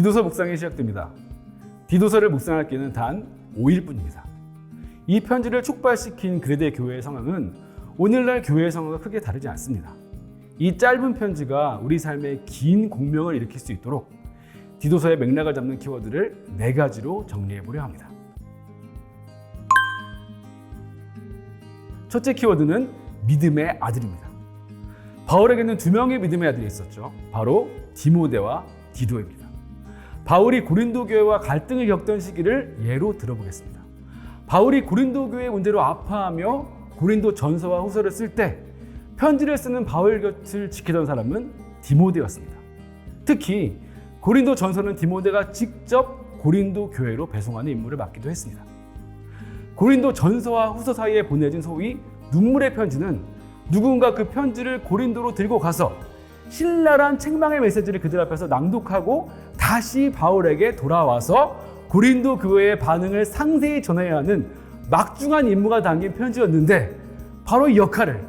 디도서 묵상이 시작됩니다. 디도서를 묵상할 기회는 단 5일 뿐입니다. 이 편지를 촉발시킨 그레데 교회의 상황은 오늘날 교회의 상황과 크게 다르지 않습니다. 이 짧은 편지가 우리 삶에 긴 공명을 일으킬 수 있도록 디도서의 맥락을 잡는 키워드를 네 가지로 정리해 보려 합니다. 첫째 키워드는 믿음의 아들입니다. 바울에게는 두 명의 믿음의 아들이 있었죠. 바로 디모데와 디도입니다. 바울이 고린도 교회와 갈등을 겪던 시기를 예로 들어보겠습니다. 바울이 고린도 교회 문제로 아파하며 고린도 전서와 후서를 쓸 때 편지를 쓰는 바울 곁을 지키던 사람은 디모데였습니다. 특히 고린도 전서는 디모데가 직접 고린도 교회로 배송하는 임무를 맡기도 했습니다. 고린도 전서와 후서 사이에 보내진 소위 눈물의 편지는 누군가 그 편지를 고린도로 들고 가서 신랄한 책망의 메시지를 그들 앞에서 낭독하고 다시 바울에게 돌아와서 고린도 교회의 반응을 상세히 전해야 하는 막중한 임무가 담긴 편지였는데 바로 이 역할을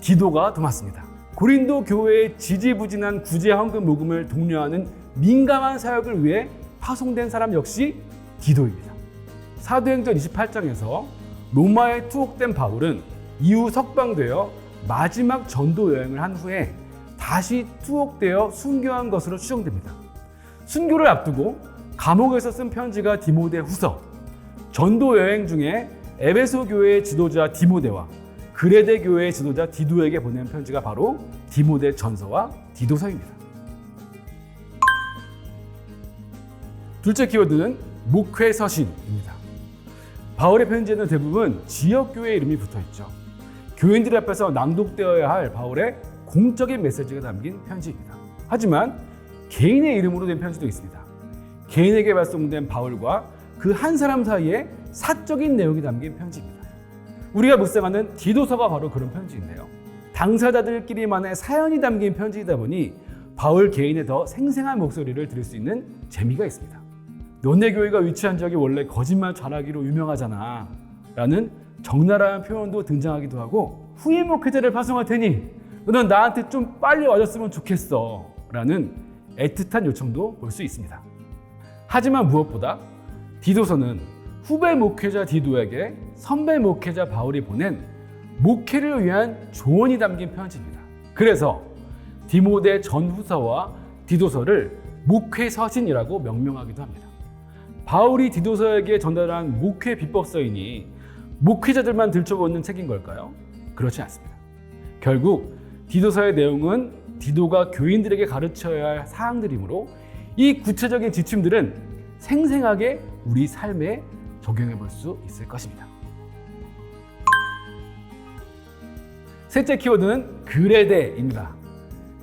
디도가 도맡습니다. 고린도 교회의 지지부진한 구제 헌금 모금을 독려하는 민감한 사역을 위해 파송된 사람 역시 디도입니다. 사도행전 28장에서 로마에 투옥된 바울은 이후 석방되어 마지막 전도 여행을 한 후에 다시 투옥되어 순교한 것으로 추정됩니다. 순교를 앞두고 감옥에서 쓴 편지가 디모데 후서, 전도 여행 중에 에베소 교회의 지도자 디모데와 그레데 교회의 지도자 디도에게 보낸 편지가 바로 디모데 전서와 디도서입니다. 둘째 키워드는 목회 서신입니다. 바울의 편지에는 대부분 지역 교회 이름이 붙어 있죠. 교인들 앞에서 낭독되어야 할 바울의 공적인 메시지가 담긴 편지입니다. 하지만 개인의 이름으로 된 편지도 있습니다. 개인에게 발송된 바울과 그 한 사람 사이에 사적인 내용이 담긴 편지입니다. 우리가 묵상하는 디도서가 바로 그런 편지인데요. 당사자들끼리만의 사연이 담긴 편지이다 보니 바울 개인의 더 생생한 목소리를 들을 수 있는 재미가 있습니다. 너네 교회가 위치한 지역이 원래 거짓말 잘하기로 유명하잖아. 라는 적나라한 표현도 등장하기도 하고 후임 목회자를 파송할 테니 너는 나한테 좀 빨리 와줬으면 좋겠어. 라는 애틋한 요청도 볼 수 있습니다. 하지만 무엇보다 디도서는 후배 목회자 디도에게 선배 목회자 바울이 보낸 목회를 위한 조언이 담긴 편지입니다. 그래서 디모데 전후서와 디도서를 목회 서신이라고 명명하기도 합니다. 바울이 디도서에게 전달한 목회 비법서이니 목회자들만 들춰보는 책인 걸까요? 그렇지 않습니다. 결국 디도서의 내용은 디도가 교인들에게 가르쳐야 할 사항들이므로 이 구체적인 지침들은 생생하게 우리 삶에 적용해 볼 수 있을 것입니다. 셋째 키워드는 그레데입니다.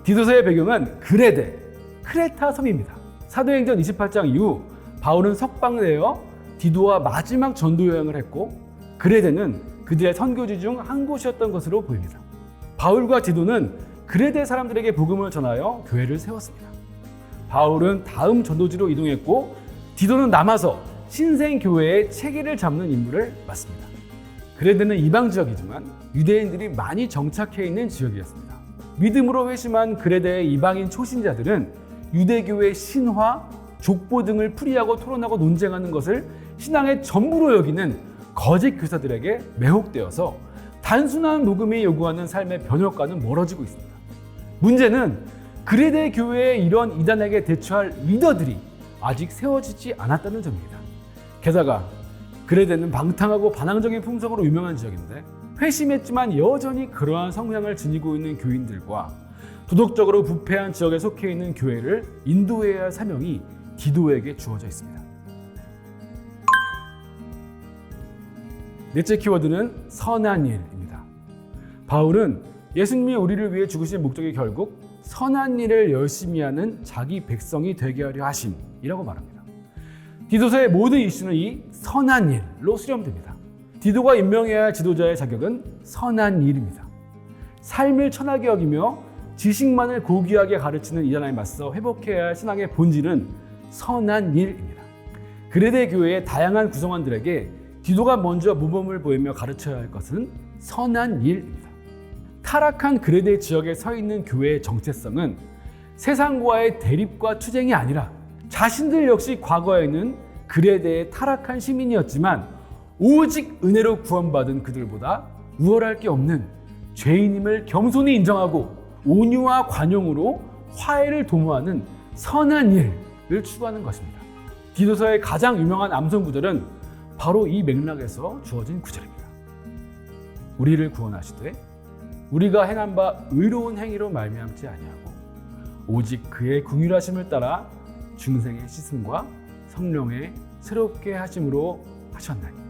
디도서의 배경은 그레데, 크레타 섬입니다. 사도행전 28장 이후 바울은 석방되어 디도와 마지막 전도 여행을 했고 그레데는 그들의 선교지 중 한 곳이었던 것으로 보입니다. 바울과 디도는 그레데 사람들에게 복음을 전하여 교회를 세웠습니다. 바울은 다음 전도지로 이동했고 디도는 남아서 신생 교회의 체계를 잡는 임무를 맡습니다. 그레데는 이방 지역이지만 유대인들이 많이 정착해 있는 지역이었습니다. 믿음으로 회심한 그레데의 이방인 초신자들은 유대교의 신화, 족보 등을 풀이하고 토론하고 논쟁하는 것을 신앙의 전부로 여기는 거짓 교사들에게 매혹되어서 단순한 녹음이 요구하는 삶의 변혁과는 멀어지고 있습니다. 문제는 그레데 교회의 이런 이단에게 대처할 리더들이 아직 세워지지 않았다는 점입니다. 게다가 그레데는 방탕하고 반항적인 풍속으로 유명한 지역인데 회심했지만 여전히 그러한 성향을 지니고 있는 교인들과 도덕적으로 부패한 지역에 속해 있는 교회를 인도해야 할 사명이 디도에게 주어져 있습니다. 넷째 키워드는 선한 일입니다. 바울은 예수님이 우리를 위해 죽으신 목적이 결국 선한 일을 열심히 하는 자기 백성이 되게 하려 하심이라고 말합니다. 디도서의 모든 이슈는 이 선한 일로 수렴됩니다. 디도가 임명해야 할 지도자의 자격은 선한 일입니다. 삶을 천하게 여기며 지식만을 고귀하게 가르치는 이단에 맞서 회복해야 할 신앙의 본질은 선한 일입니다. 그레데 교회의 다양한 구성원들에게 디도가 먼저 모범을 보이며 가르쳐야 할 것은 선한 일입니다. 타락한 그레데 지역에 서 있는 교회의 정체성은 세상과의 대립과 투쟁이 아니라 자신들 역시 과거에는 대해 타락한 시민이었지만 오직 은혜로 구원받은 그들보다 우월할 게 없는 죄인임을 겸손히 인정하고 온유와 관용으로 화해를 도모하는 선한 일을 추구하는 것입니다. 디도서의 가장 유명한 암송 구절은 바로 이 맥락에서 주어진 구절입니다. 우리를 구원하시되 우리가 행한 바 의로운 행위로 말미암지 아니하고 오직 그의 궁휼하심을 따라 중생의 씻음과 성령의 새롭게 하심으로 하셨나니